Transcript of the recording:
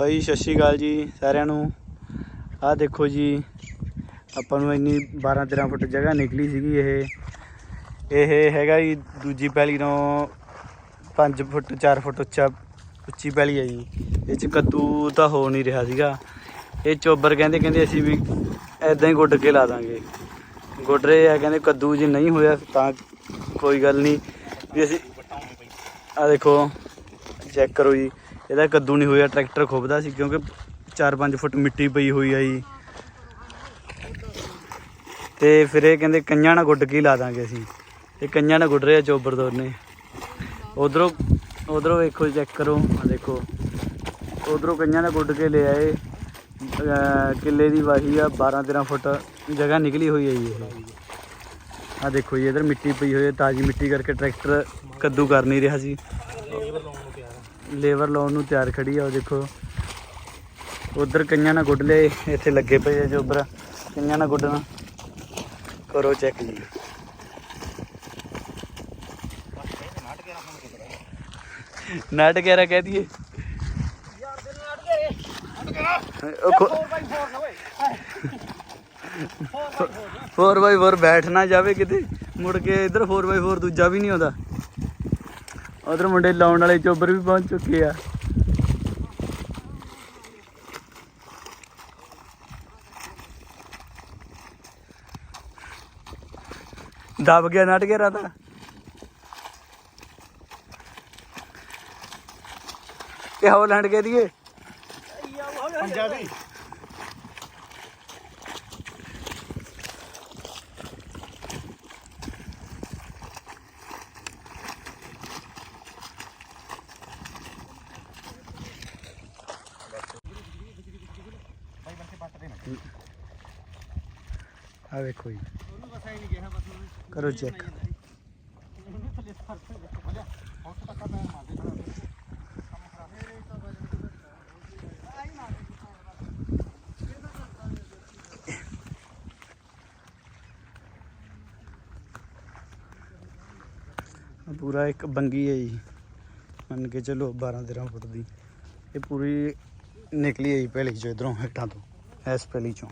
ਭਾਈ ਸਤਿ ਸ਼੍ਰੀ ਅਕਾਲ ਜੀ ਸਾਰਿਆਂ ਨੂੰ। ਆਹ ਦੇਖੋ ਜੀ, ਆਪਾਂ ਨੂੰ ਇੰਨੀ 12 13 ਫੁੱਟ ਜਗ੍ਹਾ ਨਿਕਲੀ ਸੀਗੀ ਇਹ। ਇਹ ਹੈਗਾ ਜੀ ਦੂਜੀ ਪੈਲੀ ਤੋਂ 5 ਫੁੱਟ 4 ਫੁੱਟ ਉੱਚਾ, ਉੱਚੀ ਪੈਲੀ ਹੈ ਜੀ। ਇਹ ਚ ਕੱਦੂ ਤਾਂ ਹੋ ਨਹੀਂ ਰਿਹਾ ਸੀਗਾ। ਇਹ ਚੋਬਰ ਕਹਿੰਦੇ ਕਹਿੰਦੇ ਅਸੀਂ ਵੀ ਐਦਾਂ ਹੀ ਗੁੱਡ ਕੇ ਲਾ ਦਾਂਗੇ। ਗੁੱਡ ਰਹੇ ਆ, ਕਹਿੰਦੇ ਕੱਦੂ ਜੇ ਨਹੀਂ ਹੋਇਆ ਤਾਂ ਕੋਈ ਗੱਲ ਨਹੀਂ। ਵੀ ਅਸੀਂ ਆ ਦੇਖੋ, ਚੈੱਕ ਕਰੋ ਜੀ। ਇਹਦਾ ਕੱਦੂ ਨਹੀਂ ਹੋਇਆ, ਟਰੈਕਟਰ ਖੁੱਬਦਾ ਸੀ ਕਿਉਂਕਿ 4-5 ਫੁੱਟ ਮਿੱਟੀ ਪਈ ਹੋਈ ਆ ਜੀ। ਤੇ ਫਿਰ ਇਹ ਕਹਿੰਦੇ ਕੰਨਾਂ ਨਾਲ ਗੁੱਡ ਕੇ ਹੀ ਲਾ ਦਾਂਗੇ ਅਸੀਂ। ਇਹ ਕੰਨਾਂ ਨਾਲ ਗੁੱਡ ਰਿਹਾ ਆ ਚੋਬਰ ਦੋਨੇ ਉਧਰੋਂ ਉਧਰੋਂ ਵੇਖੋ ਚੈੱਕ ਕਰੋ ਆ ਦੇਖੋ। ਉਧਰੋਂ ਕੰਨਾਂ ਨਾਲ ਗੁੱਡ ਕੇ ਲੈ ਆਏ। ਕਿੱਲੇ ਦੀ ਵਾਹੀ ਆ 12-13 ਫੁੱਟ ਜਗ੍ਹਾ ਨਿਕਲੀ ਹੋਈ ਹੈ ਜੀ ਇਹ। ਆ ਦੇਖੋ ਜੀ, ਇਧਰ ਮਿੱਟੀ ਪਈ ਹੋਈ ਹੈ ਤਾਜ਼ੀ ਮਿੱਟੀ ਕਰਕੇ ਟਰੈਕਟਰ ਕੱਦੂ ਕਰ ਨਹੀਂ ਰਿਹਾ ਸੀ। ਲੇਬਰ ਲਾਉਣ ਨੂੰ ਤਿਆਰ ਖੜੀ ਆ, ਉਹ ਦੇਖੋ। ਉਧਰ ਕਈਆਂ ਨਾਲ ਗੁੱਡ ਲਏ, ਇੱਥੇ ਲੱਗੇ ਪਏ ਆ ਜੋ ਉੱਪਰ। ਕਈਆਂ ਨਾਲ ਗੁੱਡਣਾ ਕਰੋ ਚੈੱਕ ਜੀ। ਨਟ ਗੈਰਾ ਕਹਿ ਦਈਏ। ਉਹ ਖੋ- 4x4 ਬੈਠ ਨਾ ਜਾਵੇ ਕਿਤੇ। ਮੁੜ ਕੇ ਇਧਰ 4x4 ਦੂਜਾ ਵੀ ਨਹੀਂ ਆਉਂਦਾ। ਉਧਰ ਮੁੰਡੇ ਲਾਉਣ ਵਾਲੇ ਚੋਬਰ ਵੀ ਪਹੁੰਚ ਚੁੱਕੇ ਆ। ਦਬ ਗਿਆ, ਨਟ ਗਿਆ ਰਾਤਾ। ਇਹ ਹੌਲੈਂਡ ਕੇ ਦੀਏ। ਪੰਜਾਬੀ ਆ ਵੇਖੋ ਜੀ। ਕਰੋ ਚੈੱਕ ਪੂਰਾ ਇੱਕ ਬੰਗੀ ਹੈ ਜੀ। ਮੰਨ ਕੇ ਚਲੋ 12 13 ਫੁੱਟ ਦੀ। ਇਹ ਪੂਰੀ ਨਿਕਲੀ ਹੈ ਜੀ ਪਹਿਲੀ ਇਧਰੋਂ ਹੇਠਾਂ ਤੋਂ। ਇਸ ਪਹਿਲੀ ਚੋਂ।